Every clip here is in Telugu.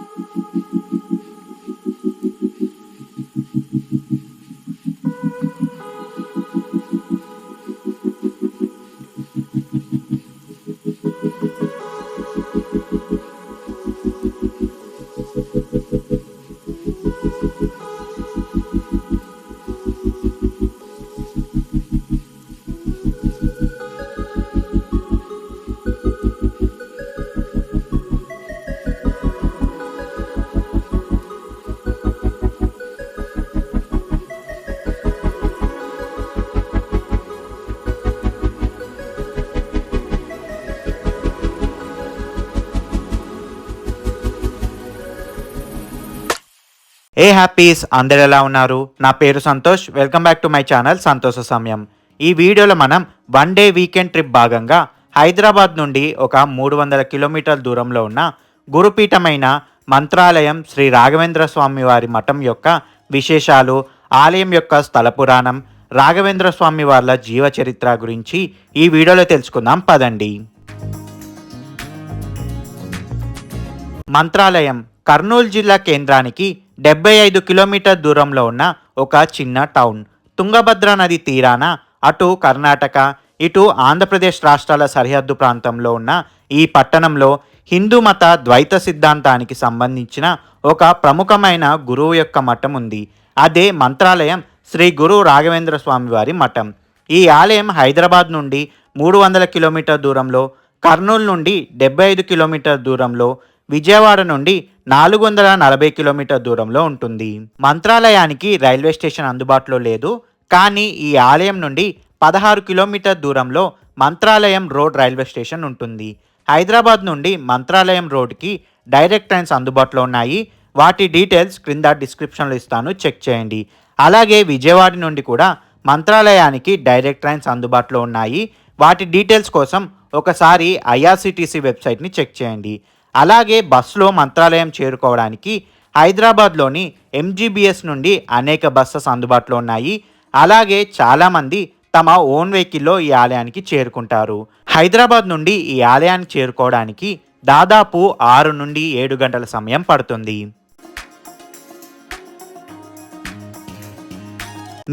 Thank you. ఏ హ్యాపీస్ అందరు ఎలా ఉన్నారు? నా పేరు Santosh. Welcome back to my channel Santosha Samayam. ఈ వీడియోలో మనం వన్ డే వీకెండ్ ట్రిప్ భాగంగా హైదరాబాద్ నుండి ఒక మూడు వందల కిలోమీటర్ల దూరంలో ఉన్న గురుపీఠమైన మంత్రాలయం శ్రీ రాఘవేంద్ర స్వామి వారి మఠం యొక్క విశేషాలు ఆలయం యొక్క స్థల పురాణం రాఘవేంద్ర స్వామి వార్ల జీవ చరిత్ర గురించి ఈ వీడియోలో తెలుసుకుందాం. పదండి. మంత్రాలయం కర్నూలు జిల్లా కేంద్రానికి డెబ్బై ఐదు కిలోమీటర్ దూరంలో ఉన్న ఒక చిన్న టౌన్. తుంగభద్ర నది తీరాన అటు కర్ణాటక ఇటు ఆంధ్రప్రదేశ్ రాష్ట్రాల సరిహద్దు ప్రాంతంలో ఉన్న ఈ పట్టణంలో హిందూ మత ద్వైత సిద్ధాంతానికి సంబంధించిన ఒక ప్రముఖమైన గురువు యొక్క మఠం ఉంది. అదే మంత్రాలయం శ్రీ గురు రాఘవేంద్ర స్వామివారి మఠం. ఈ ఆలయం హైదరాబాద్ నుండి మూడు వందల కిలోమీటర్ దూరంలో కర్నూలు నుండి డెబ్బై ఐదు కిలోమీటర్ దూరంలో విజయవాడ నుండి నాలుగు వందల నలభై కిలోమీటర్ దూరంలో ఉంటుంది. మంత్రాలయానికి రైల్వే స్టేషన్ అందుబాటులో లేదు. కానీ ఈ ఆలయం నుండి పదహారు కిలోమీటర్ దూరంలో మంత్రాలయం రోడ్ రైల్వే స్టేషన్ ఉంటుంది. హైదరాబాద్ నుండి మంత్రాలయం రోడ్కి డైరెక్ట్ ట్రైన్స్ అందుబాటులో ఉన్నాయి. వాటి డీటెయిల్స్ క్రింద డిస్క్రిప్షన్లో ఇస్తాను. చెక్ చేయండి. అలాగే విజయవాడ నుండి కూడా మంత్రాలయానికి డైరెక్ట్ ట్రైన్స్ అందుబాటులో ఉన్నాయి. వాటి డీటెయిల్స్ కోసం ఒకసారి ఐఆర్సిటీసీ వెబ్సైట్ని చెక్ చేయండి. అలాగే బస్సులో మంత్రాలయం చేరుకోవడానికి హైదరాబాద్లోని ఎంజీబీఎస్ నుండి అనేక బస్సెస్ అందుబాటులో ఉన్నాయి. అలాగే చాలామంది తమ ఓన్ వెహికల్లో ఈ ఆలయానికి చేరుకుంటారు. హైదరాబాద్ నుండి ఈ ఆలయానికి చేరుకోవడానికి దాదాపు ఆరు నుండి ఏడు గంటల సమయం పడుతుంది.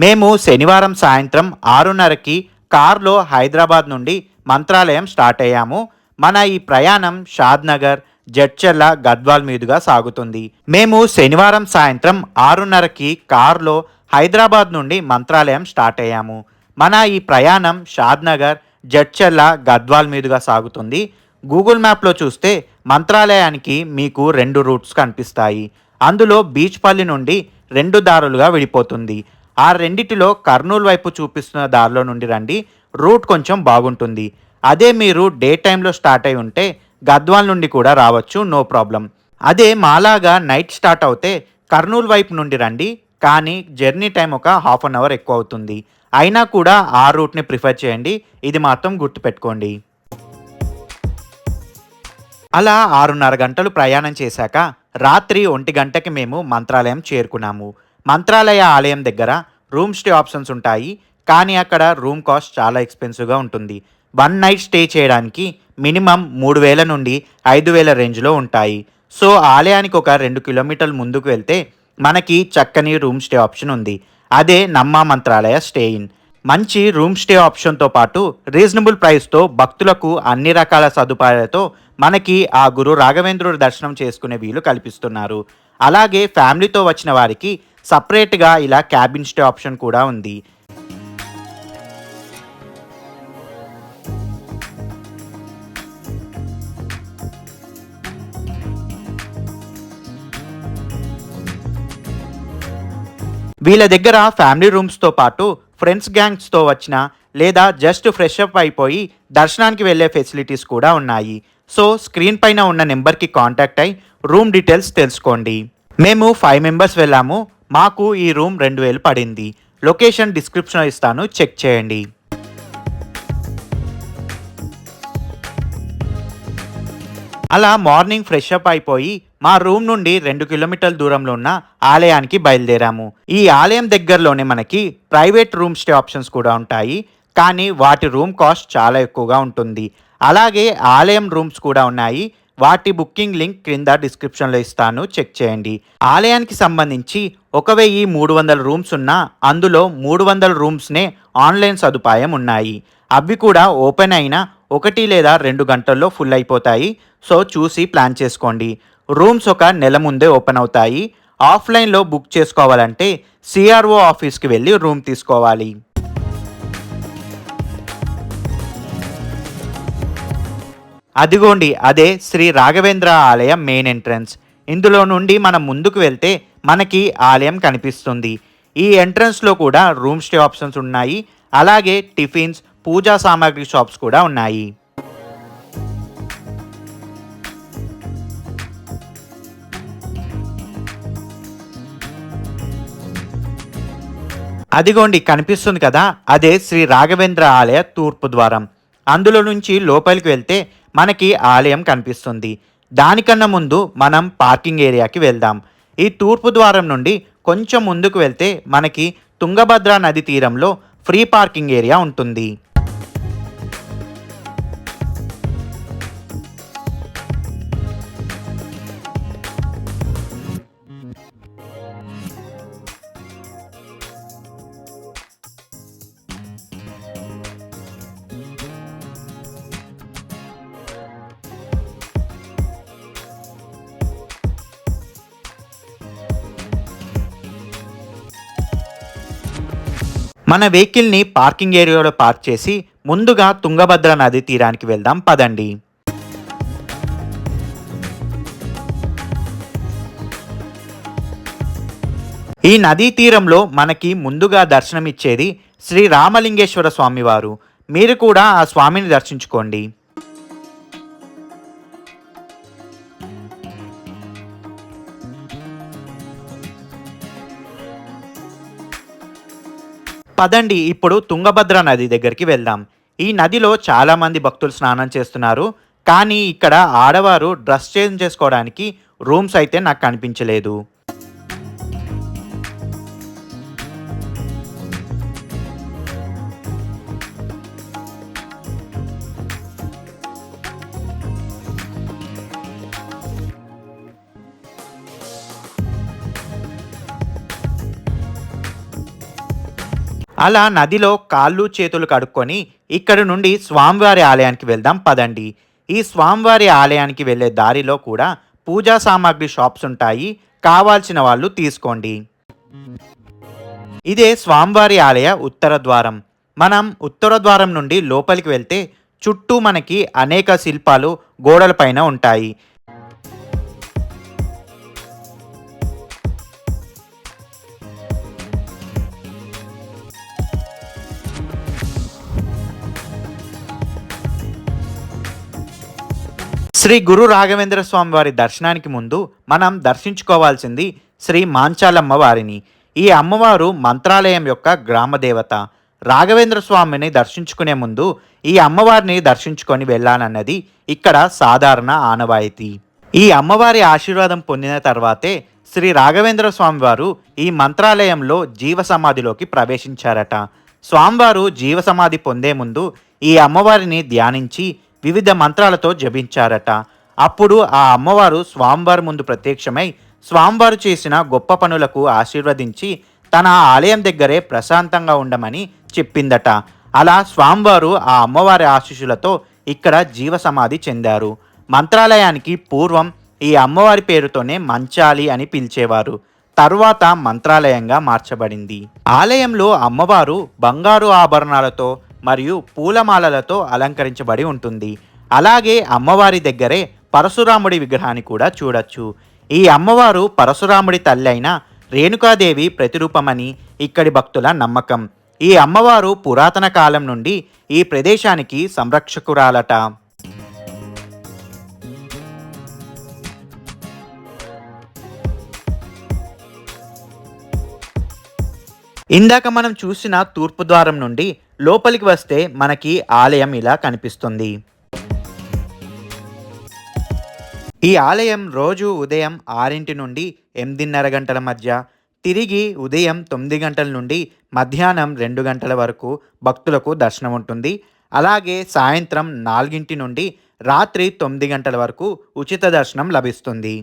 మేము శనివారం సాయంత్రం ఆరున్నరకి కార్లో హైదరాబాద్ నుండి మంత్రాలయం స్టార్ట్ అయ్యాము. మన ఈ ప్రయాణం షాద్నగర్ జడ్చర్ల గద్వాల్ మీదుగా సాగుతుంది. మేము శనివారం సాయంత్రం ఆరున్నరకి కారులో హైదరాబాద్ నుండి మంత్రాలయం స్టార్ట్ అయ్యాము. మన ఈ ప్రయాణం షాద్నగర్ జడ్చర్ల గద్వాల్ మీదుగా సాగుతుంది. గూగుల్ మ్యాప్లో చూస్తే మంత్రాలయానికి మీకు రెండు రూట్స్ కనిపిస్తాయి. అందులో బీచ్పల్లి నుండి రెండు దారులుగా విడిపోతుంది. ఆ రెండిటిలో కర్నూలు వైపు చూపిస్తున్న దారిలో నుండి రండి. రూట్ కొంచెం బాగుంటుంది. అదే మీరు డే టైంలో స్టార్ట్ అయి ఉంటే గద్వాల్ నుండి కూడా రావచ్చు నో ప్రాబ్లం. అదే మాలాగా నైట్ స్టార్ట్ అవుతే కర్నూలు వైపు నుండి రండి కానీ జర్నీ టైం ఒక హాఫ్ అన్ అవర్ ఎక్కువ అవుతుంది. అయినా కూడా ఆ రూట్ని ప్రిఫర్ చేయండి ఇది మాత్రం గుర్తుపెట్టుకోండి. అలా ఆరున్నర గంటలు ప్రయాణం చేశాక రాత్రి ఒంటి గంటకి మేము మంత్రాలయం చేరుకున్నాము. మంత్రాలయ ఆలయం దగ్గర రూమ్ స్టే ఆప్షన్స్ ఉంటాయి కానీ అక్కడ రూమ్ కాస్ట్ చాలా ఎక్స్పెన్సివ్గా ఉంటుంది. వన్ నైట్ స్టే చేయడానికి మినిమం మూడు వేల నుండి ఐదు వేల రేంజ్లో ఉంటాయి. సో ఆలయానికి ఒక రెండు కిలోమీటర్లు ముందుకు వెళ్తే మనకి చక్కని రూమ్ స్టే ఆప్షన్ ఉంది. అదే నమ్మ మంత్రాలయ స్టే ఇన్. మంచి రూమ్ స్టే ఆప్షన్తో పాటు రీజనబుల్ ప్రైస్తో భక్తులకు అన్ని రకాల సదుపాయాలతో మనకి ఆ గురు రాఘవేంద్రుడు దర్శనం చేసుకునే వీలు కల్పిస్తున్నారు. అలాగే ఫ్యామిలీతో వచ్చిన వారికి సపరేట్గా ఇలా క్యాబిన్ స్టే ఆప్షన్ కూడా ఉంది. వీళ్ళ దగ్గర ఫ్యామిలీ రూమ్స్తో పాటు ఫ్రెండ్స్ గ్యాంగ్స్తో వచ్చిన లేదా జస్ట్ ఫ్రెష్ అప్ అయిపోయి దర్శనానికి వెళ్ళే ఫెసిలిటీస్ కూడా ఉన్నాయి. సో స్క్రీన్ పైన ఉన్న నెంబర్కి కాంటాక్ట్ అయి రూమ్ డీటెయిల్స్ తెలుసుకోండి. మేము ఫైవ్ మెంబర్స్ వెళ్ళాము. మాకు ఈ రూమ్ రెండు వేలు పడింది. లొకేషన్ డిస్క్రిప్షన్ ఇస్తాను. చెక్ చేయండి. అలా మార్నింగ్ ఫ్రెష్ అప్ అయిపోయి మా రూమ్ నుండి రెండు కిలోమీటర్ల దూరంలో ఉన్న ఆలయానికి బయలుదేరాము. ఈ ఆలయం దగ్గరలోనే మనకి ప్రైవేట్ రూమ్ స్టే ఆప్షన్స్ కూడా ఉంటాయి. కానీ వాటి రూమ్ కాస్ట్ చాలా ఎక్కువగా ఉంటుంది. అలాగే ఆలయం రూమ్స్ కూడా ఉన్నాయి. వాటి బుకింగ్ లింక్ క్రింద డిస్క్రిప్షన్లో ఇస్తాను. చెక్ చేయండి. ఆలయానికి సంబంధించి ఒక వెయ్యి మూడు వందల రూమ్స్ ఉన్నా అందులో మూడు వందల రూమ్స్నే ఆన్లైన్ సదుపాయం ఉన్నాయి. అవి కూడా ఓపెన్ అయిన ఒకటి లేదా రెండు గంటల్లో ఫుల్ అయిపోతాయి. సో చూసి ప్లాన్ చేసుకోండి. రూమ్స్ ఒక నెల ముందే ఓపెన్ అవుతాయి. ఆఫ్లైన్లో బుక్ చేసుకోవాలంటే సిఆర్ఓ ఆఫీస్కి వెళ్ళి రూమ్ తీసుకోవాలి. అదిగోండి అదే శ్రీ రాఘవేంద్ర ఆలయం మెయిన్ ఎంట్రన్స్. ఇందులో నుండి మనం ముందుకు వెళ్తే మనకి ఆలయం కనిపిస్తుంది. ఈ ఎంట్రన్స్లో కూడా రూమ్ స్టే ఆప్షన్స్ ఉన్నాయి. అలాగే టిఫిన్స్ పూజా సామాగ్రి షాప్స్ కూడా ఉన్నాయి. అదిగోండి కనిపిస్తుంది కదా అదే శ్రీ రాఘవేంద్ర ఆలయ తూర్పు ద్వారం. అందులో నుంచి లోపలికి వెళ్తే మనకి ఆలయం కనిపిస్తుంది. దానికన్నా ముందు మనం పార్కింగ్ ఏరియాకి వెళ్దాం. ఈ తూర్పు ద్వారం నుండి కొంచెం ముందుకు వెళ్తే మనకి తుంగభద్ర నది తీరంలో ఫ్రీ పార్కింగ్ ఏరియా ఉంటుంది. మన వెహికల్ని పార్కింగ్ ఏరియాలో పార్క్ చేసి ముందుగా తుంగభద్ర నది తీరానికి వెళ్దాం పదండి. ఈ నదీ తీరంలో మనకి ముందుగా దర్శనమిచ్చేది శ్రీ రామలింగేశ్వర స్వామివారు. మీరు కూడా ఆ స్వామిని దర్శించుకోండి. పదండి ఇప్పుడు తుంగభద్ర నది దగ్గరికి వెళ్దాం. ఈ నదిలో చాలామంది భక్తులు స్నానం చేస్తున్నారు. కానీ ఇక్కడ ఆడవారు డ్రెస్ చేంజ్ చేసుకోవడానికి రూమ్స్ అయితే నాకు కనిపించలేదు. అలా నదిలో కాళ్ళు చేతులు కడుక్కొని ఇక్కడి నుండి స్వామివారి ఆలయానికి వెళ్దాం పదండి. ఈ స్వామివారి ఆలయానికి వెళ్ళే దారిలో కూడా పూజా సామాగ్రి షాప్స్ ఉంటాయి కావాల్సిన వాళ్ళు తీసుకోండి. ఇదే స్వామివారి ఆలయ ఉత్తర ద్వారం. మనం ఉత్తర ద్వారం నుండి లోపలికి వెళ్తే చుట్టూ మనకి అనేక శిల్పాలు గోడలపైన ఉంటాయి. శ్రీ గురు రాఘవేంద్ర స్వామి వారి దర్శనానికి ముందు మనం దర్శించుకోవాల్సింది శ్రీ మాంచాలమ్మ వారిని. ఈ అమ్మవారు మంత్రాలయం యొక్క గ్రామ దేవత. రాఘవేంద్ర స్వామిని దర్శించుకునే ముందు ఈ అమ్మవారిని దర్శించుకొని వెళ్ళాలన్నది ఇక్కడ సాధారణ ఆనవాయితీ. ఈ అమ్మవారి ఆశీర్వాదం పొందిన తర్వాతే శ్రీ రాఘవేంద్ర స్వామివారు ఈ మంత్రాలయంలో జీవ సమాధిలోకి ప్రవేశించారట. స్వామివారు జీవ సమాధి పొందే ముందు ఈ అమ్మవారిని ధ్యానించి వివిధ మంత్రాలతో జపించారట. అప్పుడు ఆ అమ్మవారు స్వామివారి ముందు ప్రత్యక్షమై స్వామివారు చేసిన గొప్ప పనులకు ఆశీర్వదించి తన ఆలయం దగ్గరే ప్రశాంతంగా ఉండమని చెప్పిందట. అలా స్వామివారు ఆ అమ్మవారి ఆశీస్సులతో ఇక్కడ జీవ సమాధి చెందారు. మంత్రాలయానికి పూర్వం ఈ అమ్మవారి పేరుతోనే మంచాలి అని పిలిచేవారు. తరువాత మంత్రాలయంగా మార్చబడింది. ఆలయంలో అమ్మవారు బంగారు ఆభరణాలతో మరియు పూలమాలలతో అలంకరించబడి ఉంటుంది. అలాగే అమ్మవారి దగ్గరే పరశురాముడి విగ్రహాన్ని కూడా చూడొచ్చు. ఈ అమ్మవారు పరశురాముడి తల్లి అయిన రేణుకాదేవి ప్రతిరూపమని ఇక్కడి భక్తుల నమ్మకం. ఈ అమ్మవారు పురాతన కాలం నుండి ఈ ప్రదేశానికి సంరక్షకురాలట. ఇందాక మనం చూసిన తూర్పు ద్వారం నుండి లోపలికి వస్తే మనకి ఆలయం ఇలా కనిపిస్తుంది. ఈ ఆలయం రోజు ఉదయం ఆరింటి నుండి ఎనిమిదిన్నర గంటల మధ్య తిరిగి ఉదయం తొమ్మిది గంటల నుండి మధ్యాహ్నం రెండు గంటల వరకు భక్తులకు దర్శనం ఉంటుంది. అలాగే సాయంత్రం నాలుగింటి నుండి రాత్రి తొమ్మిది గంటల వరకు ఉచిత దర్శనం లభిస్తుంది.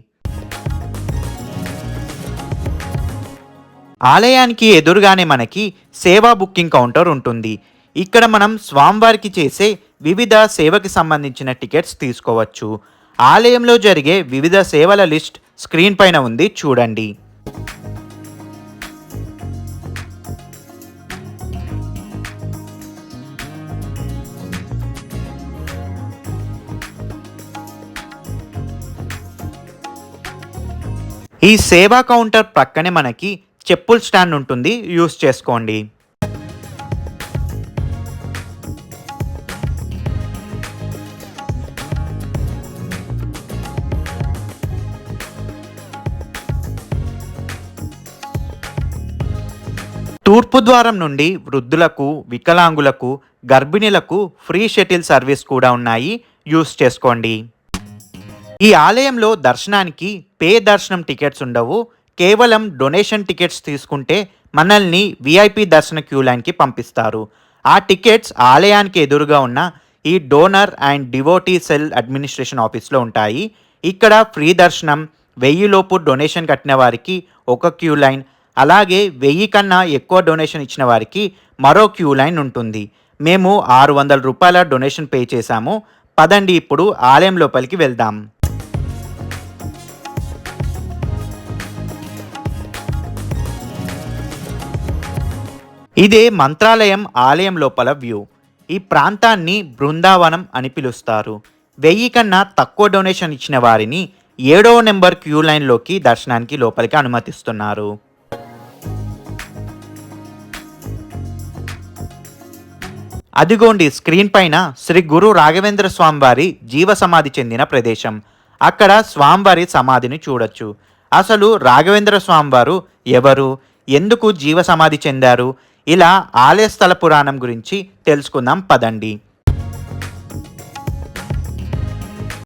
ఆలయానికి ఎదురుగానే మనకి సేవా బుకింగ్ కౌంటర్ ఉంటుంది. ఇక్కడ మనం స్వామివారికి చేసే వివిధ సేవకి సంబంధించిన టికెట్స్ తీసుకోవచ్చు. ఆలయంలో జరిగే వివిధ సేవల లిస్ట్ స్క్రీన్ పైన ఉంది చూడండి. ఈ సేవా కౌంటర్ ప్రక్కనే మనకి చెప్పుల్ స్టాండ్ ఉంటుంది యూస్ చేసుకోండి. తూర్పు ద్వారం నుండి వృద్ధులకు వికలాంగులకు గర్భిణీలకు ఫ్రీ షటిల్ సర్వీస్ కూడా ఉన్నాయి యూస్ చేసుకోండి. ఈ ఆలయంలో దర్శనానికి పే దర్శనం టికెట్స్ ఉండవు కేవలం డొనేషన్ టికెట్స్ తీసుకుంటే మనల్ని విఐపి దర్శన క్యూ లైన్కి పంపిస్తారు. ఆ టికెట్స్ ఆలయానికి ఎదురుగా ఉన్న ఈ donor and devotee cell administration ఆఫీస్లో ఉంటాయి. ఇక్కడ ఫ్రీ దర్శనం వెయ్యిలోపు డొనేషన్ కట్టిన వారికి ఒక క్యూ లైన్ అలాగే వెయ్యి కన్నా ఎక్కువ డొనేషన్ ఇచ్చిన వారికి మరో క్యూ లైన్ ఉంటుంది. మేము ఆరు వందల రూపాయల డొనేషన్ పే చేశాము. పదండి ఇప్పుడు ఆలయం లోపలికి వెళ్దాం. ఇదే మంత్రాలయం ఆలయం లోపల వ్యూ. ఈ ప్రాంతాన్ని బృందావనం అని పిలుస్తారు. వెయ్యి కన్నా తక్కువ డొనేషన్ ఇచ్చిన వారిని ఏడవ నెంబర్ క్యూ లైన్లోకి దర్శనానికి లోపలికి అనుమతిస్తున్నారు. అదిగోండి స్క్రీన్ పైన శ్రీ గురు రాఘవేంద్ర స్వామివారి జీవ సమాధి చెందిన ప్రదేశం. అక్కడ స్వామివారి సమాధిని చూడొచ్చు. అసలు రాఘవేంద్ర స్వామివారు ఎవరు? ఎందుకు జీవ సమాధి చెందారు? ఇలా ఆలయ స్థల పురాణం గురించి తెలుసుకుందాం పదండి.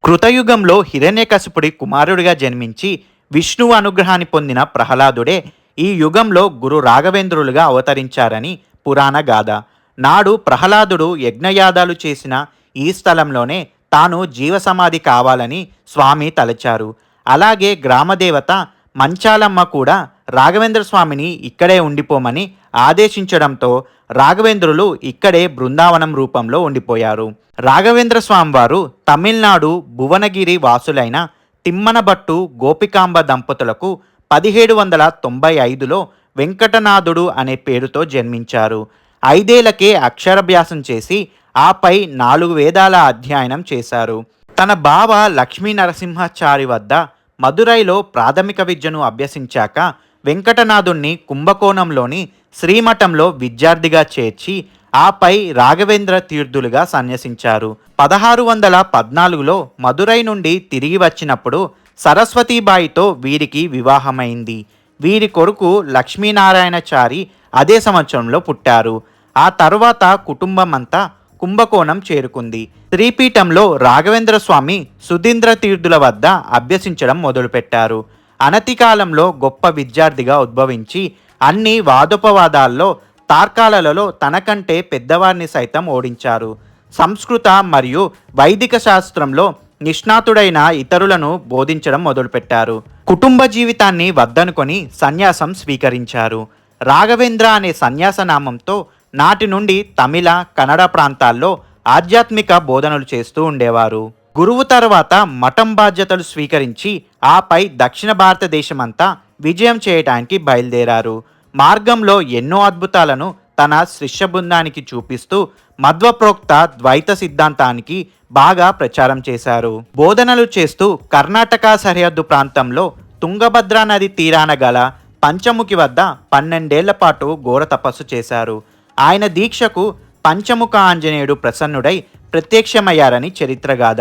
కృతయుగంలో హిరణ్యకశిపుడి కుమారుడిగా జన్మించి విష్ణువు అనుగ్రహాన్ని పొందిన ప్రహ్లాదుడే ఈ యుగంలో గురు రాఘవేంద్రులుగా అవతరించారని పురాణ గాథ. నాడు ప్రహ్లాదుడు యజ్ఞయాదాలు చేసిన ఈ స్థలంలోనే తాను జీవసమాధి కావాలని స్వామి తలచారు. అలాగే గ్రామదేవత మంచాలమ్మ కూడా రాఘవేంద్ర స్వామిని ఇక్కడే ఉండిపోమని ఆదేశించడంతో రాఘవేంద్రులు ఇక్కడే బృందావనం రూపంలో ఉండిపోయారు. రాఘవేంద్ర స్వామివారు తమిళనాడు భువనగిరి వాసులైన తిమ్మనభట్టు గోపికాంబ దంపతులకు పదిహేడు వందల తొంభై ఐదులో వెంకటనాథుడు అనే పేరుతో జన్మించారు. ఐదేళ్ళకే అక్షరాభ్యాసం చేసి ఆపై నాలుగు వేదాల అధ్యయనం చేశారు. తన బావ లక్ష్మీ నరసింహాచారి వద్ద మదురైలో ప్రాథమిక విద్యను అభ్యసించాక వెంకటనాథుణ్ణి కుంభకోణంలోని శ్రీమఠంలో విద్యార్థిగా చేర్చి ఆపై రాఘవేంద్ర తీర్థులుగా సన్యసించారు. పదహారు వందల పద్నాలుగులో మదురై నుండి తిరిగి వచ్చినప్పుడు సరస్వతీబాయితో వీరికి వివాహమైంది. వీరి కొడుకు లక్ష్మీనారాయణచారి అదే సంవత్సరంలో పుట్టారు. ఆ తరువాత కుటుంబం అంతా కుంభకోణం చేరుకుంది. శ్రీపీఠంలో రాఘవేంద్ర స్వామి సుధీంద్ర తీర్థుల వద్ద అభ్యసించడం మొదలుపెట్టారు. అనతికాలంలో గొప్ప విద్యార్థిగా ఉద్భవించి అన్ని వాదోపవాదాల్లో తార్కాలలో తనకంటే పెద్దవారిని సైతం ఓడించారు. సంస్కృత మరియు వైదిక శాస్త్రంలో నిష్ణాతుడైన ఇతరులను బోధించడం మొదలుపెట్టారు. కుటుంబ జీవితాన్ని వద్దనుకొని సన్యాసం స్వీకరించారు. రాఘవేంద్ర అనే సన్యాస నామంతో నాటి నుండి తమిళ కన్నడ ప్రాంతాల్లో ఆధ్యాత్మిక బోధనలు చేస్తూ ఉండేవారు. గురువు తర్వాత మఠం బాధ్యతలు స్వీకరించి ఆపై దక్షిణ భారతదేశమంతా విజయం చేయటానికి బయలుదేరారు. మార్గంలో ఎన్నో అద్భుతాలను తన శిష్య బృందానికి చూపిస్తూ మధ్వప్రోక్త ద్వైత సిద్ధాంతానికి బాగా ప్రచారం చేశారు. బోధనలు చేస్తూ కర్ణాటక సరిహద్దు ప్రాంతంలో తుంగభద్రా నది తీరాన గల పంచముఖి వద్ద పన్నెండేళ్ళ పాటు ఘోర తపస్సు చేశారు. ఆయన దీక్షకు పంచముఖ ఆంజనేయుడు ప్రసన్నుడై ప్రత్యక్షమయ్యారని చరిత్రగాథ.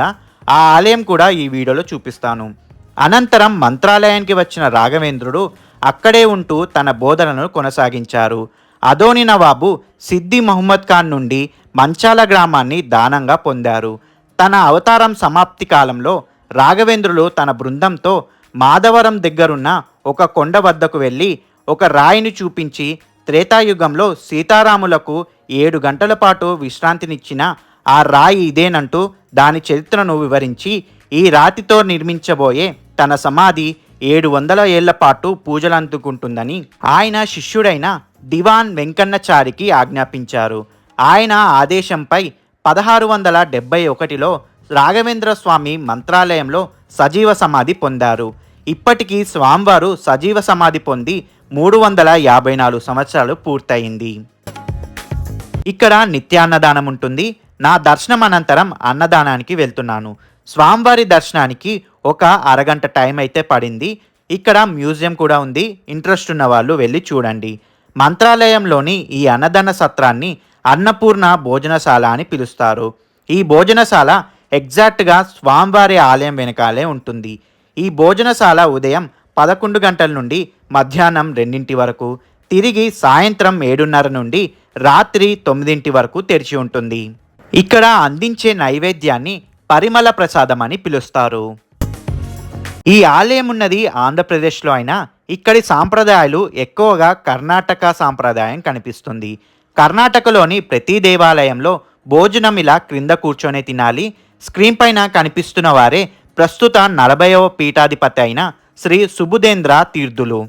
ఆ ఆలయం కూడా ఈ వీడియోలో చూపిస్తాను. అనంతరం మంత్రాలయానికి వచ్చిన రాఘవేంద్రుడు అక్కడే ఉంటూ తన బోధనను కొనసాగించారు. అదోని నవాబు సిద్ది మహమ్మద్ ఖాన్ నుండి మంచాల గ్రామాన్ని దానంగా పొందారు. తన అవతారం సమాప్తి కాలంలో రాఘవేంద్రులు తన బృందంతో మాధవరం దగ్గరున్న ఒక కొండ వద్దకు వెళ్ళి ఒక రాయిని చూపించి త్రేతాయుగంలో సీతారాములకు ఏడు గంటల పాటు విశ్రాంతినిచ్చిన ఆ రాయి ఇదేనంటూ దాని చరిత్రను వివరించి ఈ రాతితో నిర్మించబోయే తన సమాధి ఏడు వందల ఏళ్ళ పాటు పూజలు అందుకుంటుందని ఆయన శిష్యుడైన దివాన్ వెంకన్నచారికి ఆజ్ఞాపించారు. ఆయన ఆదేశంపై పదహారు వందల డెబ్బై ఒకటిలో రాఘవేంద్ర స్వామి మంత్రాలయంలో సజీవ సమాధి పొందారు. ఇప్పటికీ స్వామివారు సజీవ సమాధి పొంది మూడు వందల యాభై నాలుగు సంవత్సరాలు పూర్తయింది. ఇక్కడ నిత్యాన్నదానం ఉంటుంది నా దర్శనం అనంతరం అన్నదానానికి వెళ్తున్నాను. స్వామివారి దర్శనానికి ఒక అరగంట టైం అయితే పడింది. ఇక్కడ మ్యూజియం కూడా ఉంది. ఇంట్రెస్ట్ ఉన్న వాళ్ళు వెళ్ళి చూడండి. మంత్రాలయంలోని ఈ అన్నదాన సత్రాన్ని అన్నపూర్ణ భోజనశాల అని పిలుస్తారు. ఈ భోజనశాల ఎగ్జాక్ట్గా స్వామివారి ఆలయం వెనకాలే ఉంటుంది. ఈ భోజనశాల ఉదయం పదకొండు గంటల నుండి మధ్యాహ్నం రెండింటి వరకు తిరిగి సాయంత్రం ఏడున్నర నుండి రాత్రి తొమ్మిదింటి వరకు తెరిచి ఉంటుంది. ఇక్కడ అందించే నైవేద్యాన్ని పరిమళ ప్రసాదం అని పిలుస్తారు. ఈ ఆలయం ఉన్నది ఆంధ్రప్రదేశ్లో అయినా ఇక్కడి సాంప్రదాయాలు ఎక్కువగా కర్ణాటక సాంప్రదాయం కనిపిస్తుంది. కర్ణాటకలోని ప్రతి దేవాలయంలో భోజనం ఇలా క్రింద కూర్చొని తినాలి. స్క్రీన్ పైన కనిపిస్తున్న వారే ప్రస్తుత నలభైవ పీఠాధిపతి అయిన శ్రీ సుబుధేంద్ర తీర్థులు.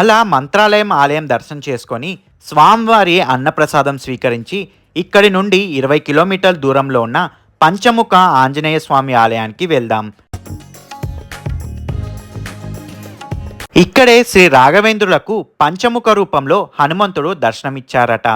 అలా మంత్రాలయం ఆలయం దర్శనం చేసుకొని స్వామివారి అన్నప్రసాదం స్వీకరించి ఇక్కడి నుండి ఇరవై కిలోమీటర్ల దూరంలో ఉన్న పంచముఖ ఆంజనేయ స్వామి ఆలయానికి వెళ్దాం. ఇక్కడే శ్రీ రాఘవేంద్రులకు పంచముఖ రూపంలో హనుమంతుడు దర్శనమిచ్చారట.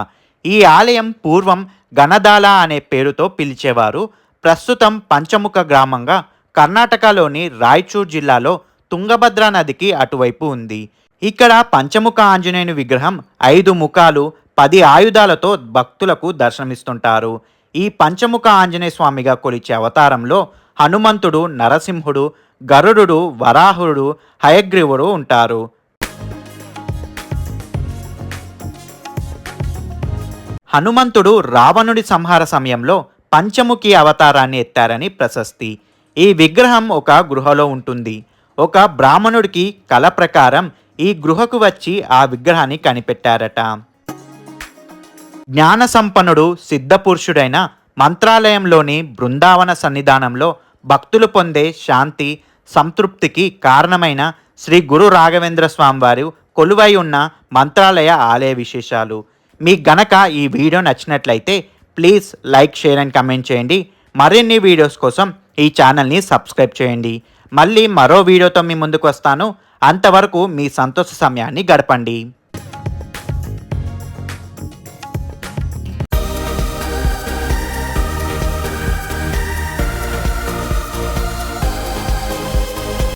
ఈ ఆలయం పూర్వం గణదాల అనే పేరుతో పిలిచేవారు. ప్రస్తుతం పంచముఖ గ్రామంగా కర్ణాటకలోని రాయచూర్ జిల్లాలో తుంగభద్ర నదికి అటువైపు ఉంది. ఇక్కడ పంచముఖ ఆంజనేయుని విగ్రహం ఐదు ముఖాలు పది ఆయుధాలతో భక్తులకు దర్శనమిస్తుంటారు. ఈ పంచముఖ ఆంజనేయ స్వామిగా కొలిచే అవతారంలో హనుమంతుడు నరసింహుడు గరుడు వరాహుడు హయగ్రీవుడు ఉంటారు. హనుమంతుడు రావణుడి సంహార సమయంలో పంచముఖి అవతారాన్ని ఎత్తారని ప్రశస్తి. ఈ విగ్రహం ఒక గృహలో ఉంటుంది. ఒక బ్రాహ్మణుడికి కల ప్రకారం ఈ గృహకు వచ్చి ఆ విగ్రహాన్ని కనిపెట్టారట. జ్ఞాన సంపన్నుడు సిద్ధపురుషుడైన మంత్రాలయంలోని బృందావన సన్నిధానంలో భక్తులు పొందే శాంతి సంతృప్తికి కారణమైన శ్రీ గురు రాఘవేంద్ర స్వామివారు కొలువై ఉన్న మంత్రాలయ ఆలయ విశేషాలు. మీకు గనక ఈ వీడియో నచ్చినట్లయితే please like share and comment చేయండి. మరిన్ని వీడియోస్ కోసం ఈ ఛానల్ని సబ్స్క్రైబ్ చేయండి. మళ్ళీ మరో వీడియోతో మీ ముందుకు వస్తాను. అంతవరకు మీ సంతోష సమయాన్ని గడపండి.